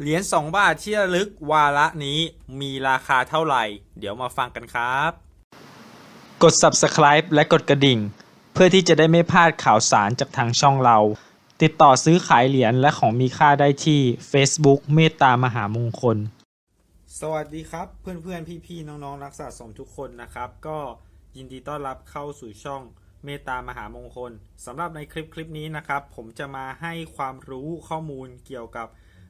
เหรียญ2บาทที่ระลึกวาระนี้มีราคาเท่าไหร่ เดี๋ยวมาฟังกันครับ กด subscribe และกดกระดิ่ง เพื่อที่จะได้ไม่พลาดข่าวสารจากทางช่องเรา ติดต่อซื้อขายเหรียญและของมีค่าได้ที่ Facebook เมตตามหามงคล สวัสดีครับเพื่อนๆ พี่ๆ น้องๆ นักสะสมทุกคนนะครับ ก็ยินดีต้อนรับเข้าสู่ช่องเมตตามหามงคลสำหรับในคลิปคลิปนี้นะครับ ผมจะมาให้ความรู้ข้อมูลเกี่ยวกับ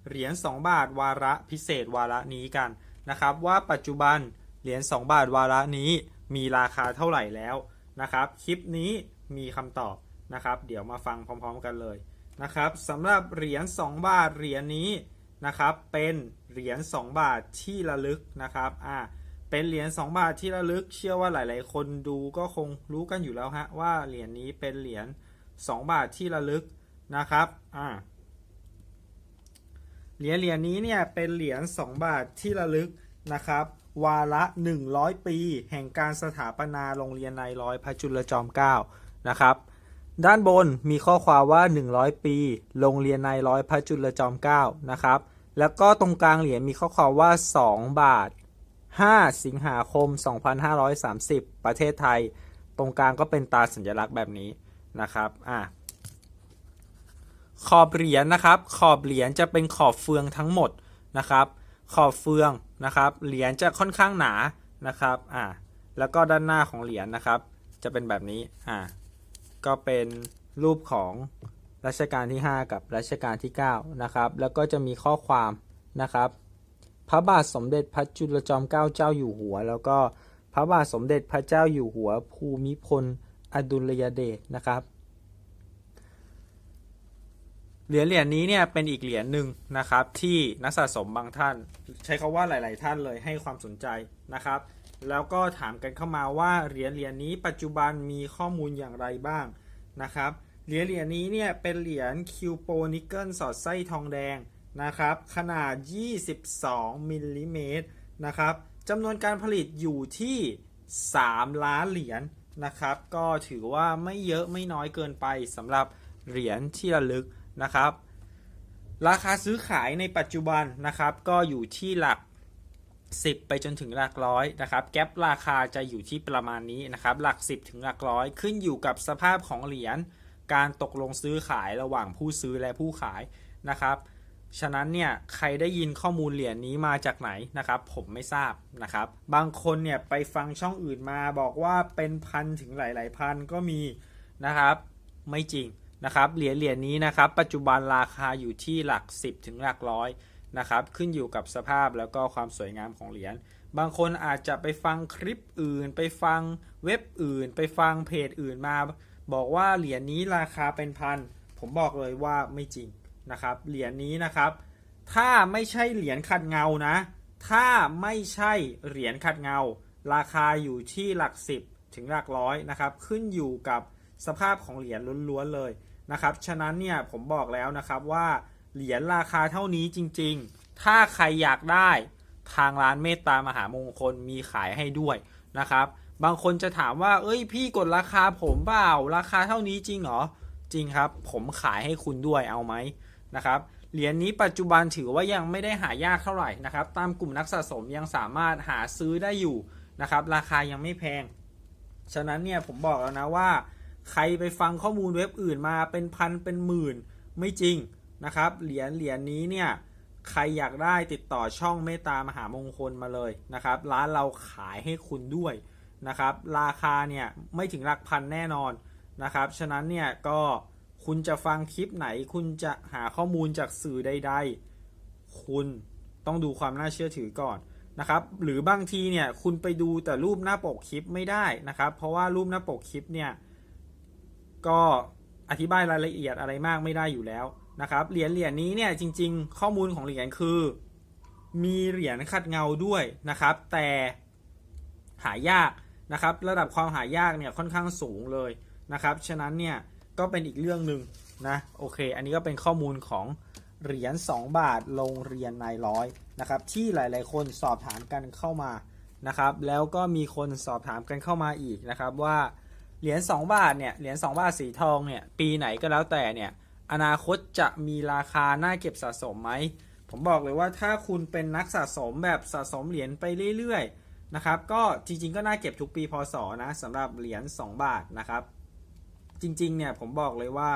เหรียญ2 บาทวาระพิเศษวาระนี้กันนะครับ ว่าปัจจุบันเหรียญ2 บาทวาระนี้มีราคาเท่าไหร่แล้วนะครับ คลิปนี้มีคำตอบนะครับ เดี๋ยวมาฟังพร้อม ๆ กันเลยนะครับสำหรับเหรียญ2 บาทเหรียญนี้นะครับ เป็นเหรียญ2 บาทที่ระลึกนะครับอ่าเป็นเหรียญ2 บาทที่ระลึก เชื่อว่าหลาย ๆ คนดูก็คงรู้กันอยู่แล้วฮะว่าเหรียญนี้เป็นเหรียญ2 บาทที่ระลึกนะครับอ่า เหรียญเหรียญนี้เนี่ยเป็นเหรียญ2 บาทที่ระลึกนะครับ วาระ 100 ปี แห่งการสถาปนาโรงเรียนนายร้อยพระจุลจอมเกล้านะครับด้านบนมีข้อความว่า 100 ปี โรงเรียนนายร้อยพระจุลจอมเกล้านะครับ แล้วก็ตรงกลางเหรียญมีข้อความว่า 2 บาท 5 สิงหาคม 2530 ประเทศไทย ตรงกลางก็เป็นตาสัญลักษณ์แบบนี้นะครับ อะ ขอบเหรียญนะครับ ขอบเหรียญจะเป็นขอบเฟืองทั้งหมดนะครับ ขอบเฟืองนะครับ เหรียญจะค่อนข้างหนานะครับอะแล้วก็ด้านหน้าของเหรียญนะครับ จะเป็นแบบนี้อะก็เป็นรูปของรัชกาลที่ 5 กับรัชกาลที่9นะครับ แล้วก็จะมีข้อความนะครับ พระบาทสมเด็จพระจุลจอมเกล้าเจ้าอยู่หัว แล้วก็พระบาทสมเด็จพระเจ้าอยู่หัวภูมิพลอดุลยเดชนะครับ เหรียญเหรียญนี้เนี่ยเป็นอีกเหรียญหนึ่งนะครับ ที่นักสะสมบางท่าน ใช้คาว่าหลาย ๆ ท่านเลยให้ความสนใจนะครับ แล้วก็ถามกันเข้ามาว่าเหรียญเหรียญนี้ปัจจุบันมีข้อมูลอย่างไรบ้างนะครับเหรียญเหรียญนี้เนี่ยเป็นเหรียญคิวโปนิกเกิลสอดไส้ทองแดงนะครับ ขนาด 22มิลลิเมตรนะครับจำนวนการผลิตอยู่ที่ 3 ล้านเหรียญนะครับ ก็ถือว่าไม่เยอะไม่น้อยเกินไปสำหรับเหรียญที่ระลึก นะครับ ราคาซื้อขายในปัจจุบันนะครับ ก็อยู่ที่หลัก 10 ไปจนถึงหลักร้อยนะครับ แก๊ปราคาจะอยู่ที่ประมาณนี้นะครับ หลัก 10 ถึงหลักร้อยขึ้นอยู่กับสภาพของเหรียญการตกลงซื้อขายระหว่างผู้ซื้อและผู้ขายนะครับฉะนั้นเนี่ยใครได้ยินข้อมูลเหรียญนี้มาจากไหนนะครับ ผมไม่ทราบนะครับ บางคนเนี่ยไปฟังช่องอื่นมาบอกว่าเป็นพันถึงหลาย ๆ พันก็มีนะครับ ไม่จริง นะครับเหรียญเหรียญนี้นะครับ ปัจจุบันราคาอยู่ที่หลัก 10 ถึงหลักร้อยนะครับ ขึ้นอยู่กับสภาพแล้วก็ความสวยงามของเหรียญบางคนอาจจะไปฟังคลิปอื่น ไปฟังเว็บอื่น ไปฟังเพจอื่นมา บอกว่าเหรียญนี้ราคาเป็นพัน ผมบอกเลยว่าไม่จริงนะครับ เหรียญนี้นะครับ ถ้าไม่ใช่เหรียญขัดเงานะ ถ้าไม่ใช่เหรียญขัดเงา ราคาอยู่ที่หลัก10ถึงหลักร้อยนะครับ ขึ้นอยู่กับสภาพของเหรียญล้วนๆเลย นะครับ ฉะนั้นเนี่ยผมบอกแล้วนะครับว่าเหรียญราคาเท่านี้จริง ๆ ถ้าใครอยากได้ทางร้านเมตตามหามงคลมีขายให้ด้วยนะครับ บางคนจะถามว่า เอ้ยพี่กดราคาผมเปล่า ราคาเท่านี้จริงเหรอ จริงครับ ผมขายให้คุณด้วยเอาไหมนะครับ เหรียญนี้ปัจจุบันถือว่ายังไม่ได้หายากเท่าไหร่นะครับ ตามกลุ่มนักสะสมยังสามารถหาซื้อได้อยู่นะครับ ราคายังไม่แพง ฉะนั้นเนี่ยผมบอกแล้วนะว่า ใครไปฟังข้อมูลเว็บอื่นมาเป็นพันเป็นหมื่นไม่จริงนะครับ เหรียญเหรียญนี้เนี่ยใครอยากได้ติดต่อช่องเมตตามหามงคลมาเลยนะครับ ร้านเราขายให้คุณด้วยนะครับ ราคาเนี่ยไม่ถึงหลักพันแน่นอนนะครับ ฉะนั้นเนี่ยก็คุณจะฟังคลิปไหน คุณจะหาข้อมูลจากสื่อใดๆ คุณต้องดูความน่าเชื่อถือก่อนนะครับ หรือบางทีเนี่ยคุณไปดูแต่รูปหน้าปกคลิปไม่ได้นะครับ เพราะว่ารูปหน้าปกคลิปเนี่ย ก็อธิบายรายละเอียดอะไรมากไม่ได้อยู่แล้วนะครับเหรียญเหรียญนี้เนี่ยจริง ๆ ข้อมูลของเหรียญคือ มีเหรียญขัดเงาด้วยนะครับ แต่หายากนะครับ ระดับความหายากเนี่ยค่อนข้างสูงเลยนะครับ ฉะนั้นเนี่ยก็เป็นอีกเรื่องหนึ่งนะโอเค อันนี้ก็เป็นข้อมูลของเหรียญ2 บาทโรงเรียนนายร้อยนะครับ ที่หลาย ๆ คนสอบถามกันเข้ามานะครับ แล้วก็มีคนสอบถามกันเข้ามาอีกนะครับว่า เหรียญ2บาทเนี่ยเหรียญ2บาทสีทองเนี่ยปีไหนก็แล้วแต่เนี่ยอนาคตจะมีราคาน่าเก็บสะสมไหมผมบอกเลยว่าถ้าคุณเป็นนักสะสมแบบสะสมเหรียญไปเรื่อยๆนะครับก็จริงๆก็น่าเก็บทุกปีพศนะสำหรับเหรียญ2 บาทนะครับ จริงๆเนี่ยผมบอกเลยว่า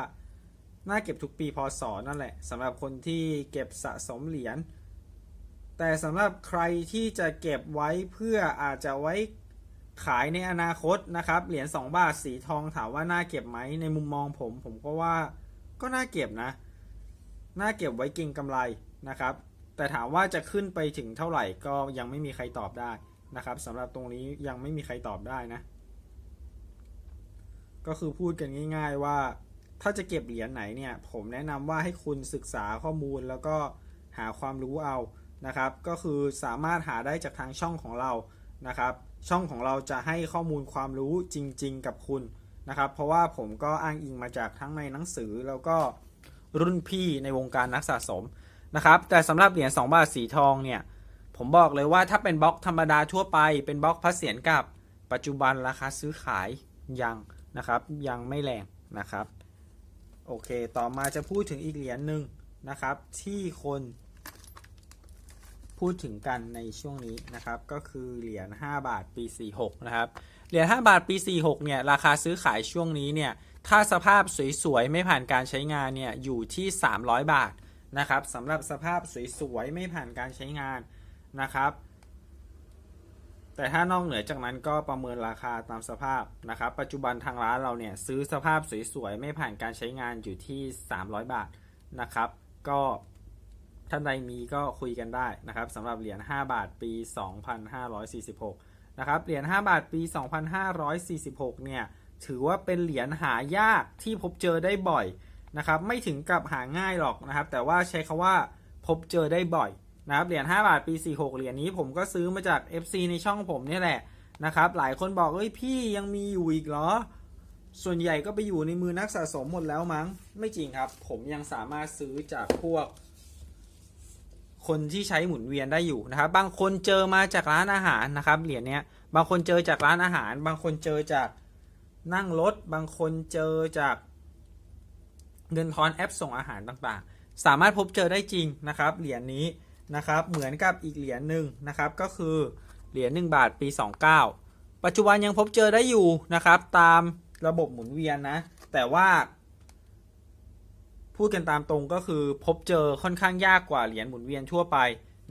น่าเก็บทุกปีพศนั่นแหละสำหรับคนที่เก็บสะสมเหรียญแต่สำหรับใครที่จะเก็บไว้เพื่ออาจจะไว้ ขายในอนาคตนะครับเหรียญ2 บาทสีทองถามว่าน่าเก็บไหมในมุมมองผม ผมก็ว่าก็น่าเก็บนะ น่าเก็บไว้เก็งกำไรนะครับ แต่ถามว่าจะขึ้นไปถึงเท่าไหร่ก็ยังไม่มีใครตอบได้นะครับสำหรับตรงนี้ยังไม่มีใครตอบได้นะ ก็คือพูดกันง่าย ๆ ว่าถ้าจะเก็บเหรียญไหนเนี่ยผมแนะนำว่าให้คุณศึกษาข้อมูลแล้วก็หาความรู้เอานะครับ ก็คือสามารถหาได้จากทางช่องของเรานะครับ ช่องของเราจะให้ข้อมูลความรู้จริง ๆ กับคุณนะครับ เพราะว่าผมก็อ้างอิงมาจากทั้งในหนังสือแล้วก็รุ่นพี่ในวงการนักสะสมนะครับ แต่สำหรับเหรียญ2บาทสีทองเนี่ยผมบอกเลยว่าถ้าเป็นบล็อกธรรมดาทั่วไปเป็นบล็อกพระเศียรกับปัจจุบันราคาซื้อขายยังนะครับยังไม่แรงนะครับ โอเค ต่อมาจะพูดถึงอีกเหรียญหนึ่งนะครับ ที่คน พูดถึงกันในช่วงนี้นะครับ ก็คือเหรียญ5บาทปี 46 นะครับ เหรียญ5บาทปี 46 เนี่ย ราคาซื้อขายช่วงนี้เนี่ย ถ้าสภาพสวยๆ ไม่ผ่านการใช้งานเนี่ย อยู่ที่ 300 บาทนะครับสำหรับสภาพสวยๆ ไม่ผ่านการใช้งานนะครับ แต่ถ้านอกเหนือจากนั้นก็ประเมินราคาตามสภาพนะครับ ปัจจุบันทางร้านเราเนี่ยซื้อสภาพสวยๆ ไม่ผ่านการใช้งานอยู่ที่ 300 บาทนะครับ ก็ ท่านใดมีก็คุยกันได้นะครับสำหรับเหรียญ5บาทปี 2546นะครับเหรียญ5บาทปี 2546เนี่ยถือว่าเป็นเหรียญหายากที่พบเจอได้บ่อยนะครับไม่ถึงกับหาง่ายหรอกนะครับ แต่ว่าใช้คาว่าพบเจอได้บ่อยนะครับเหรียญ5บาทปี 46 เหรียญนี้ผมก็ซื้อมาจาก FC ในช่องผมนี่แหละนะครับหลายคนบอกเอ้ยพี่ยังมีอยู่อีกเหรอ ส่วนใหญ่ก็ไปอยู่ในมือนักสะสมหมดแล้วมั้ง ไม่จริงครับ ผมยังสามารถซื้อจากพวก คนที่ใช้หมุนเวียนได้อยู่นะครับ บางคนเจอมาจากร้านอาหารนะครับเหรียญเนี้ย บางคนเจอจากร้านอาหาร บางคนเจอจากนั่งรถ บางคนเจอจากเงินทอนแอปส่งอาหารต่างๆ สามารถพบเจอได้จริงนะครับ เหรียญนี้นะครับ เหมือนกับอีกเหรียญหนึ่งนะครับ ก็คือเหรียญ1บาทปี 29 ปัจจุบันยังพบเจอได้อยู่นะครับ ตามระบบหมุนเวียนนะ แต่ว่า พูดกันตามตรงก็คือพบเจอค่อนข้างยากกว่าเหรียญหมุนเวียนทั่วไป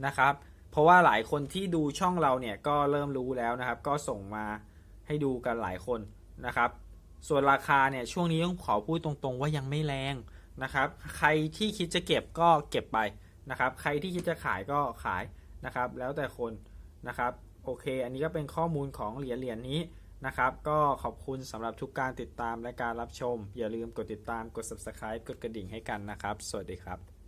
นะครับ เพราะว่าหลายคนที่ดูช่องเราเนี่ยก็เริ่มรู้แล้วนะครับ ก็ส่งมาให้ดูกันหลายคนนะครับ ส่วนราคาเนี่ยช่วงนี้ต้องขอพูดตรงๆ ว่ายังไม่แรงนะครับ ใครที่คิดจะเก็บก็เก็บไปนะครับ ใครที่คิดจะขายก็ขายนะครับ แล้วแต่คนนะครับ โอเค อันนี้ก็เป็นข้อมูลของเหรียญเหรียญนี้ นะครับ ก็ขอบคุณสำหรับทุกการติดตามและการรับชม อย่าลืมกดติดตามกด subscribe กดกระดิ่งให้กันนะครับ สวัสดีครับ